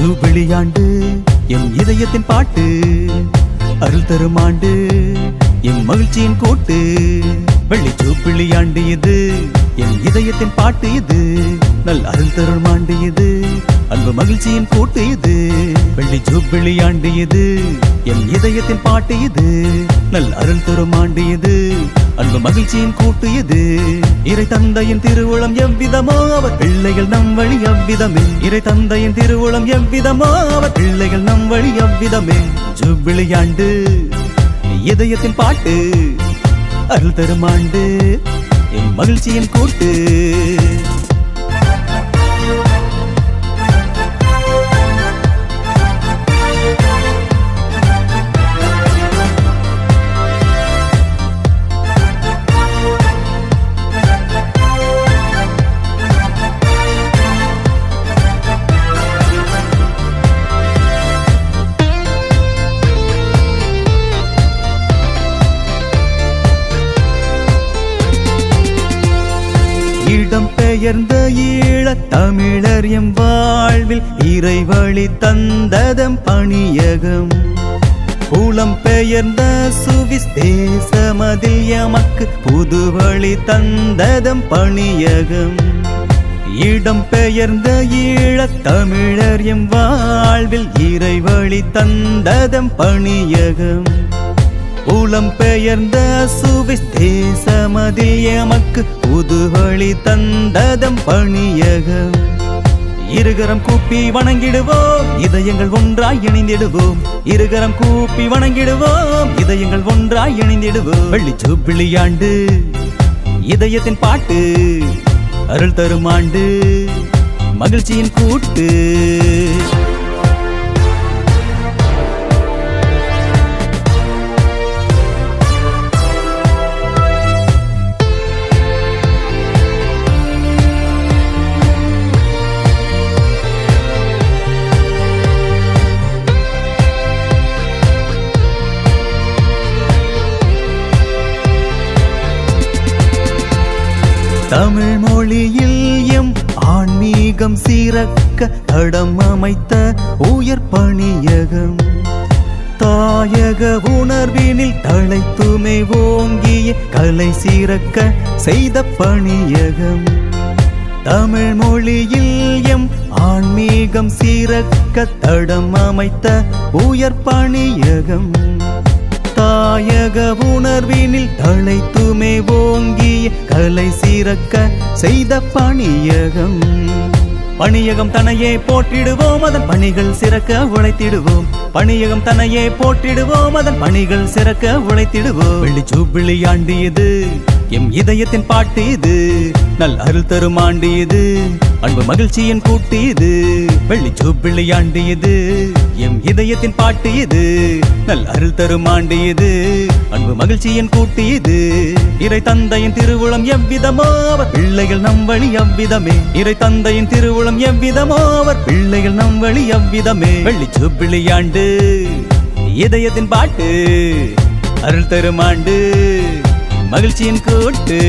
ஆண்டு என் இதயத்தின் பாட்டு அருள் தரும் ஆண்டு என் மகிழ்ச்சியின் கோட்டு. வெள்ளி சூப்பிள்ளி ஆண்டு இது என் இதயத்தின் பாட்டு இது நல் அருள் தரும் ஆண்டு இது அன்பு மகிழ்ச்சியின் கூட்டு இது. வெள்ளி ஜூப்பிள்ளி ஆண்டு இது என் இதயத்தின் பாட்டு இது. நல் அருள் தரும் ஆண்டு இது. அன்பு மகிழ்ச்சியின் கூட்டு இது. இறை தந்தையின் திருவுளம் எவ்விதமோ அவர் பிள்ளைகள் நம் வழி எவ்விதமே இறை தந்தையின் திருவுளம் எவ்விதமோ அவர் பிள்ளைகள் நம் வழி எவ்விதமே ஜூப்பிள்ளி ஆண்டு இதயத்தின் பாட்டு. அருள் தரும் ஆண்டு என் மகிழ்ச்சியின் கூட்டு. இடம் பெயர்ந்த ஈழ தமிழர் எம் வாழ்வில் இறைவழி தந்ததம் பணியகம். புலம் பெயர்ந்த சுவிஸ் தேசமதில் எமக்கு புதுவழி தந்ததம் பணியகம். இடம் பெயர்ந்த ஈழ தமிழர் எம் வாழ்வில் இறைவழி தந்ததம் பணியகம். உளம் பெயர்ந்த சுவிஸ் எமக்கு புதுவழி தந்ததம் பணியக. இருகரம் கூப்பி வணங்கிடுவோம் இதயங்கள் ஒன்றாய் இணைந்திடுவோம். இருகரம் கூப்பி வணங்கிடுவோம் இதயங்கள் ஒன்றாய் இணைந்திடுவோம். வெள்ளி சூப்பிள்ளியாண்டு இதயத்தின் பாட்டு அருள் தரும் ஆண்டு. மகிழ்ச்சியின் கூட்டு தமிழ் மொழியில் எம் ஆன்மீகம் சீரக்க தடம் அமைத்த உயர் பணியகம். தாயக உணர்வினில் தழைத்துமை ஓங்கிய கலை சீரக்க செய்த பணியகம். தமிழ் மொழியில் எம் ஆன்மீகம் சீரக்க தடம் அமைத்த உயர் பணியகம். தாயக உணர்வினில் தழைத்துமே ஓங்கிய கலை சீரக்க செய்த பணியகம். பணியகம் தனையே போற்றிடுவோம் அதன் பணிகள் சிறக்க உழைத்திடுவோம். பணியகம் தனையே போற்றிடுவோம் அதன் பணிகள் சிறக்க உழைத்திடுவோம். வெள்ளி சூப்பிள்ளி ஆண்டு இது எம் இதயத்தின் பாட்டு இது. நல் அருள் தரும் ஆண்டு இது அன்பு மகிழ்ச்சியின் கூட்டு இது. வெள்ளி ஆண்டு இது எம் இதயத்தின் பாட்டு இது. நல் அருள் தரும் ஆண்டு இது. அன்பு மகிழ்ச்சியின் கூட்டு இது. இறை தந்தையின் திருவுளம் எவ்விதமோ அவர் பிள்ளைகள் நம் வழி எவ்விதமே இறை தந்தையின் திருவுளம் எவ்விதமோ அவர் பிள்ளைகள் நம் வழி எவ்விதமே வெள்ளி சூப்பிள்ளி இதயத்தின் பாட்டு. அருள் தரும் ஆண்டு மகிழ்ச்சியின் கூட்டு.